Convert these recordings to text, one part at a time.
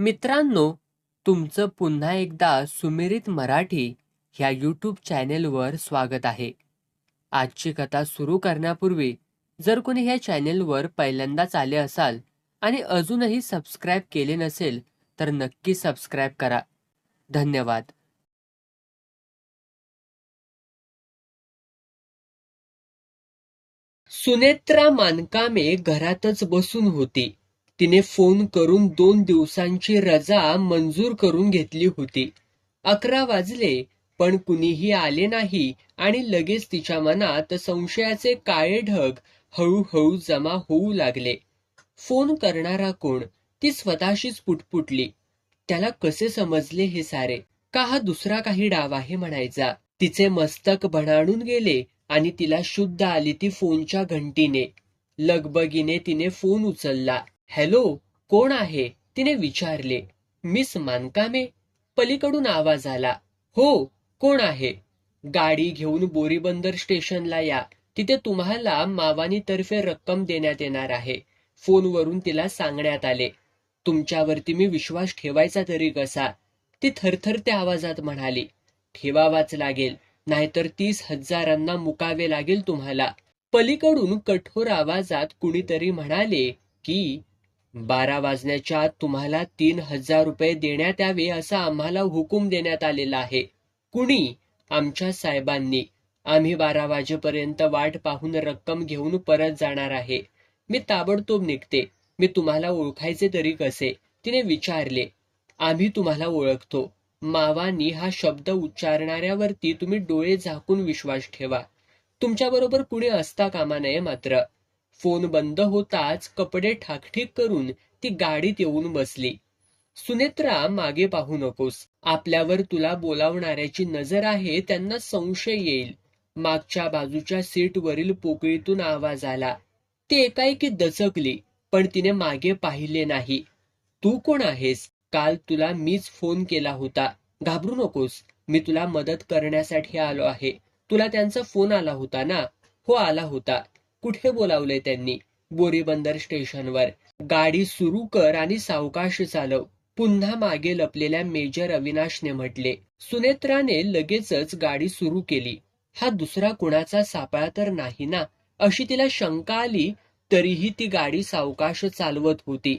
मित्रांनो तुमचं पुन्हा एकदा सुमिरित मराठी ह्या यूट्यूब चॅनेलवर स्वागत आहे. आजची कथा सुरू करण्यापूर्वी जर कोणी ह्या चॅनेलवर पहिल्यांदाच आले असाल आणि अजूनही सबस्क्राईब केले नसेल तर नक्की सबस्क्राईब करा. धन्यवाद. सुनेत्रा मानकामे घरातच बसून होती. तिने फोन करून दोन दिवसांची रजा मंजूर करून घेतली होती. अकरा वाजले पण कुणीही आले नाही आणि लगेच तिच्या मनात संशयाचे काळे ढग हळूहळू जमा होऊ लागले. फोन करणारा कोण? ती स्वतःशीच पुटपुटली. त्याला कसे समजले हे सारे? का हा दुसरा काही डाव आहे म्हणायचा? तिचे मस्तक भणाडून गेले आणि तिला शुद्ध आली ती फोनच्या घंटीने. लगबगीने तिने फोन उचलला. हॅलो कोण आहे? तिने विचारले. मिस मानकामे पलीकडून आवाज आला. हो कोण आहे? गाडी घेऊन बोरीबंदर स्टेशनला या. तिथे तुम्हाला मावानीतर्फे रक्कम देण्यात येणार आहे. फोनवरून तिला सांगण्यात आले. तुमच्यावरती मी विश्वास ठेवायचा तरी कसा? ती थरथरत्या आवाजात म्हणाली. ठेवावाच लागेल नाहीतर तीस हजारांना मुकावे लागेल तुम्हाला. पलीकडून कठोर आवाजात कुणीतरी म्हणाले की बारा वाजण्याच्या आत तुम्हाला तीन हजार रुपये देण्यात यावे असा आम्हाला हुकूम देण्यात आलेला आहे. कुणी? आमच्या साहेबांनी. आम्ही बारा वाजेपर्यंत वाट पाहून रक्कम घेऊन परत जाणार आहे. मी ताबडतोब निघते. मी तुम्हाला ओळखायचे तरी कसे? तिने विचारले. आम्ही तुम्हाला ओळखतो. मावानी हा शब्द उच्चारणाऱ्यावरती तुम्ही डोळे झाकून विश्वास ठेवा. तुमच्याबरोबर कुणी असता कामा नये मात्र. फोन बंद होताच कपडे ठाकठीक करून ती गाडीत येऊन बसली. सुनेत्रा मागे पाहू नकोस. आपल्यावर तुला बोलावणाऱ्याची नजर आहे त्यांना संशय येईल. मागच्या बाजूच्या सीटवरील पोकळीतून आवाज आला. ती एकाएकी दचकली पण तिने मागे पाहिले नाही. तू कोण आहेस? काल तुला मीच फोन केला होता. घाबरू नकोस. मी तुला मदत करण्यासाठी आलो आहे. तुला त्यांचा फोन आला होता ना? हो आला होता. कुठे बोलावलंय त्यांनी? बोरीबंदर स्टेशनवर. गाडी सुरू कर आणि सावकाश चालव. पुन्हा मागे लपलेल्या मेजर अविनाशने म्हटले सुनेत्राने लगेचच गाडी सुरू केली. हा दुसरा कुणाचा सापळा तर नाही ना? अशी तिला शंका आली तरीही ती गाडी सावकाश चालवत होती.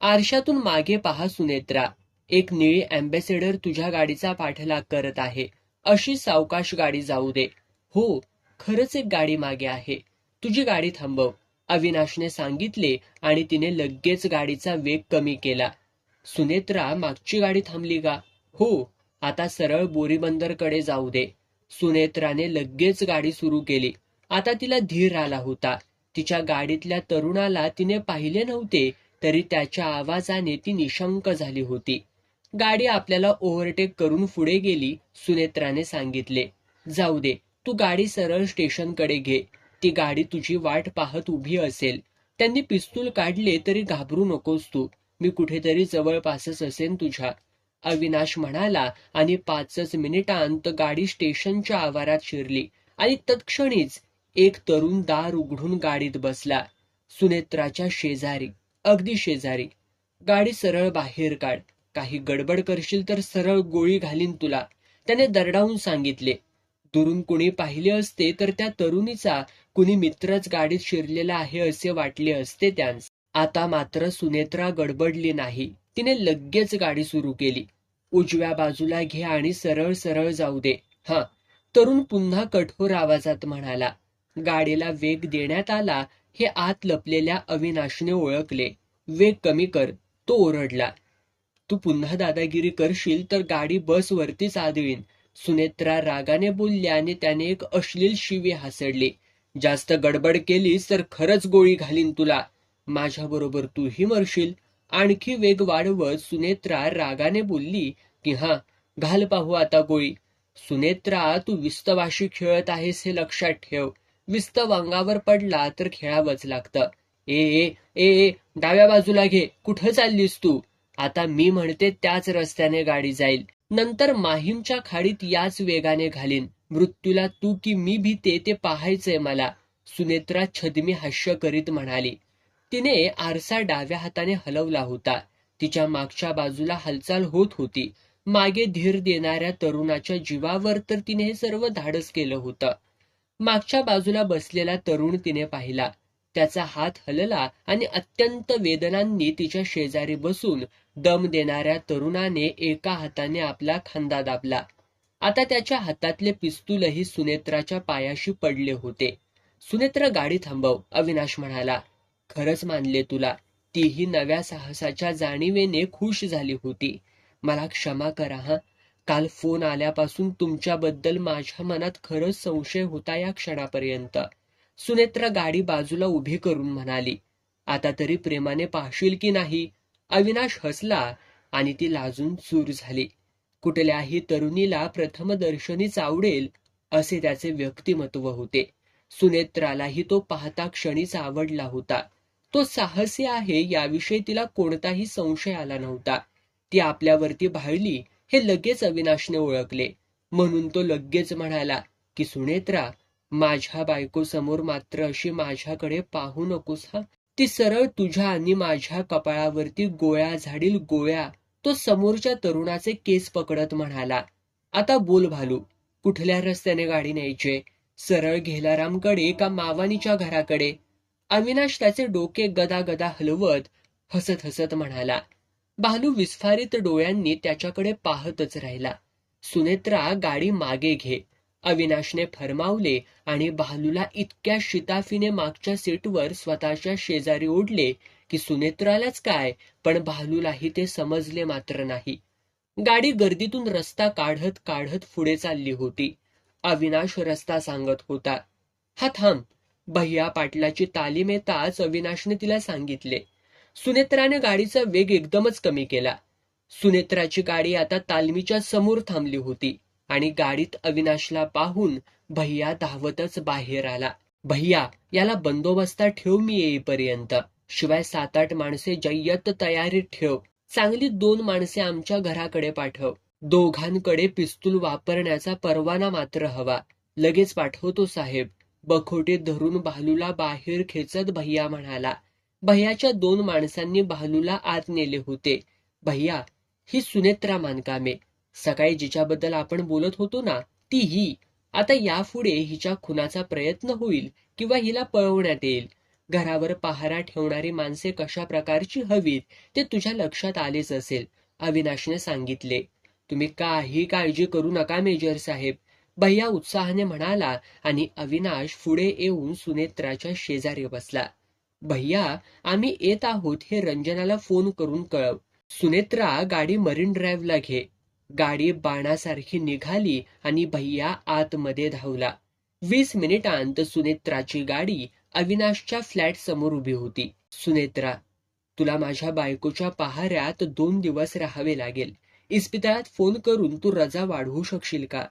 आरशातून मागे पहा सुनेत्रा. एक निळी अँबेसेडर तुझ्या गाडीचा पाठलाग करत आहे. अशी सावकाश गाडी जाऊ दे. हो खरंच एक गाडी मागे आहे. तुझी गाडी थांबव. अविनाशने सांगितले आणि तिने लगेच गाडीचा वेग कमी केला. सुनेत्रा मागची गाडी थांबली का? हो आता सरळ बोरीबंदरकडे जाऊ दे. सुनेत्राने लगेच गाडी सुरू केली. आता तिला धीर आला होता. तिच्या गाडीतल्या तरुणाला तिने पाहिले नव्हते तरी त्याच्या आवाजाने ती निशंक झाली होती. गाडी आपल्याला ओव्हरटेक करून पुढे गेली सुनेत्राने सांगितले. जाऊ दे तू गाडी सरळ स्टेशनकडे घे. ती गाडी तुझी वाट पाहत उभी असेल. त्यांनी पिस्तूल काढले तरी घाबरू नकोस तू. मी कुठेतरी जवळपासच असेन तुझ्या. अविनाश म्हणाला आणि पाचच मिनिटांत गाडी स्टेशनच्या आवारात शिरली आणि तत्क्षणीच एक तरुण दार उघडून गाडीत बसला. सुनेत्राच्या शेजारी अगदी शेजारी. गाडी सरळ बाहेर काढ. काही गडबड करशील तर सरळ गोळी घालीन तुला. त्याने दरडावून सांगितले. दुरून कुणी पाहिले असते तर त्या तरुणीचा कुणी मित्रच गाडीत शिरलेला आहे असे वाटले असते त्यांस. आता मात्र सुनेत्रा गडबडली नाही. तिने लगेच गाडी सुरू केली. उजव्या बाजूला घे आणि सरळ सरळ जाऊ दे. हा. तरुण पुन्हा कठोर आवाजात म्हणाला. गाडीला वेग देण्यात आला हे आत लपलेल्या अविनाशने ओळखले. वेग कमी कर. तो ओरडला. तू पुन्हा दादागिरी करशील तर गाडी बसवरतीच आदळीन सुनेत्रा रागाने बोलली आणि त्याने एक अश्लील शिवी हासडली. जास्त गडबड केलीस तर खरंच गोळी घालीन तुला. माझ्या बरोबर तूही मरशील. आणखी वेग वाढवत सुनेत्रा रागाने बोलली की हा घाल पाहू आता गोळी. सुनेत्रा तू विस्तवाशी खेळत आहेस हे लक्षात ठेव. विस्त वांगावर पडला तर खेळावंच लागतं. ए ए ए डाव्या बाजूला घे. कुठं चाललीस तू? आता मी म्हणते त्याच रस्त्याने गाडी जाईल. नंतर माहीमच्या खाडीत याच वेगाने घालीन. मृत्यूला तू की मी भीते ते पाहायचंय मला सुनेत्रा छदमी हास्य करीत म्हणाली. तिने आरसा डाव्या हाताने हलवला होता. तिच्या मागच्या बाजूला हालचाल होत होती. मागे धीर देणाऱ्या तरुणाच्या जीवावर तर तिने हे सर्व धाडस केलं होतं. मागच्या बाजूला बसलेला तरुण तिने पाहिला. त्याचा हात हलला आणि अत्यंत वेदनांनी तिच्या शेजारी बसून दम देणाऱ्या तरुणाने एका हाताने आपला खांदा दाबला. आता त्याच्या हातातले पिस्तूलही सुनेत्राच्या पायाशी पडले होते. सुनेत्र गाडी थांबव अविनाश म्हणाला. खरंच मानले तुला तीही नव्या साहसाच्या जाणीवेने खुश झाली होती. मला क्षमा करा हा. काल फोन आल्यापासून तुमच्याबद्दल माझ्या मनात खरंच संशय होता या क्षणापर्यंत. सुनेत्रा गाडी बाजूला उभी करून म्हणाली आता तरी प्रेमाने पाहशील की नाही? अविनाश हसला आणि ती लाजून चूर झाली. कुठल्याही तरुणीला प्रथमदर्शनीच आवडेल असे त्याचे व्यक्तिमत्व होते. सुनेत्रालाही तो पाहता क्षणीच आवडला होता. तो साहसी आहे याविषयी तिला कोणताही संशय आला नव्हता. ती आपल्यावरती भाळली हे लगेच अविनाशने ओळखले. म्हणून तो लगेच म्हणाला की सुनेत्रा माझ्या बायकोसमोर मात्र अशी माझ्याकडे पाहू नकोस हा. ती सरळ तुझ्या आणि माझ्या कपाळावरती गोळ्या झाडील गोळ्या तो समोरच्या तरुणाचे केस पकडत म्हणाला आता बोल भालू कुठल्या रस्त्याने गाडी न्यायचे? सरळ घेलारामकडे का मावानीच्या घराकडे? अविनाश त्याचे डोके गदा गदा हलवत हसत हसत म्हणाला भालू विस्फारित डोळ्यांनी त्याच्याकडे पाहतच राहिला. सुनेत्रा गाडी मागे घे. अविनाशने फरमावले आणि भालूला इतक्या शिताफीने मागच्या सीटवर स्वतःच्या शेजारी ओढले की सुनेत्रालाच काय? पण भालूलाही ते समजले मात्र नाही. गाडी गर्दीतून रस्ता काढत काढत पुढे चालली होती. अविनाश रस्ता सांगत होता हा थांब. भैया पाटलाची तालीम येताच अविनाशने तिला सांगितले. सुनेत्राने गाडीचा वेग एकदमच कमी केला. सुनेत्राची गाडी आता तालमीच्या समोर थांबली होती. आणि गाडीत अविनाशला पाहून भैया धावतच बाहेर आला. भैया याला बंदोबस्तात ठेव मी येईपर्यंत. शिवाय सात आठ माणसे जय्यत तयारीत ठेव. चांगली दोन माणसे आमच्या घराकडे पाठव. दोघांकडे पिस्तूल वापरण्याचा परवाना मात्र हवा. लगेच पाठवतो साहेब. बखोटीत धरून भालूला बाहेर खेचत भैया म्हणाला. भैयाच्या दोन माणसांनी भालूला आत नेले होते. भैया ही सुनेत्रा मानकामे. सकाळी जिच्याबद्दल आपण बोलत होतो ना ती ही आता यापुढे हिच्या खुनाचा प्रयत्न होईल किंवा हिला पळवण्यात येईल. घरावर पहारा ठेवणारी माणसे कशा प्रकारची हवीत ते तुझ्या लक्षात आलेच असेल अविनाशने सांगितले. तुम्ही काही काळजी करू नका मेजर साहेब. भैया उत्साहाने म्हणाला आणि अविनाश पुढे येऊन सुनेत्राच्या शेजारी बसला. भैया आम्ही येत आहोत हे रंजनाला फोन करून कळव. सुनेत्रा गाडी मरीन ड्राईव्हला घे. गाडी बाणासारखी निघाली आणि भैया आतमध्ये धावला. वीस मिनिटांत सुनेत्राची गाडी अविनाशच्या फ्लॅट समोर उभी होती. सुनेत्रा तुला माझ्या बायकोच्या पहाऱ्यात दोन दिवस राहावे लागेल. इस्पितळात फोन करून तू रजा वाढवू शकशील का?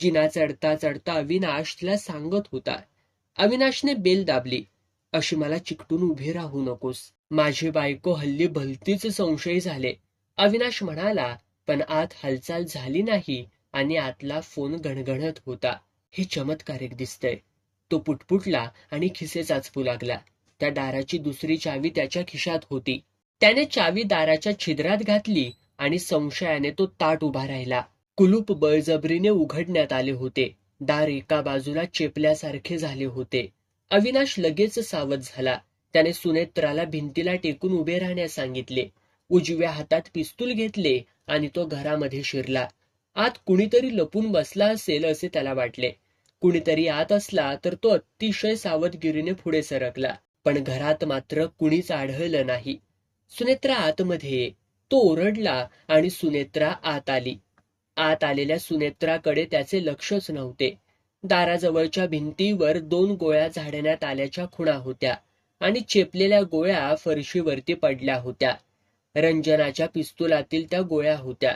जिना चढता चढता अविनाश तिला सांगत होता. अविनाशने बेल दाबली. अशी मला चिकटून उभे राहू नकोस. माझी बायको हल्ली भलतीच संशय झाले. अविनाश म्हणाला पण आत हालचाल झाली नाही आणि आतला फोन घणघणत होता. हे चमत्कारिक दिसतंय. तो पुटपुटला आणि खिसे चाचपू लागला. त्या दाराची दुसरी चावी त्याच्या खिशात होती. त्याने चावी दाराच्या छिद्रात घातली आणि संशयाने तो ताट उभा राहिला. कुलूप बळजबरीने उघडण्यात आले होते. दार एका बाजूला चेपल्यासारखे झाले होते. अविनाश लगेच सावध झाला. त्याने सुनेत्राला भिंतीला टेकून उभे राहण्यास सांगितले. उजव्या हातात पिस्तूल घेतले आणि तो घरामध्ये शिरला. आत कुणीतरी लपून बसला असेल असे त्याला वाटले. कुणीतरी आत असला तर तो अतिशय सावधगिरीने पुढे सरकला. पण घरात मात्र कुणीच आढळलं नाही. सुनेत्रा आतमध्ये तो ओरडला आणि सुनेत्रा आत आली. आत आलेल्या सुनेत्राकडे त्याचे लक्षच नव्हते. दाराजवळच्या भिंतीवर दोन गोळ्या झाडण्यात आल्याच्या खुणा होत्या आणि चेपलेल्या गोळ्या फरशीवरती पडल्या होत्या. रंजनाच्या पिस्तुलातील त्या गोळ्या होत्या.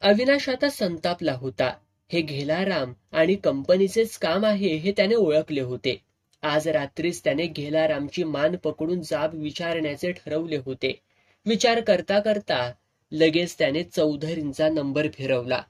अविनाश आता संतापला होता. हे घेलाराम आणि कंपनीचेच काम आहे हे त्याने ओळखले होते. आज रात्रीच त्याने घेलारामची मान पकडून जाब विचारण्याचे ठरवले होते. विचार करता करता लगेच त्याने चौधरींचा नंबर फिरवला.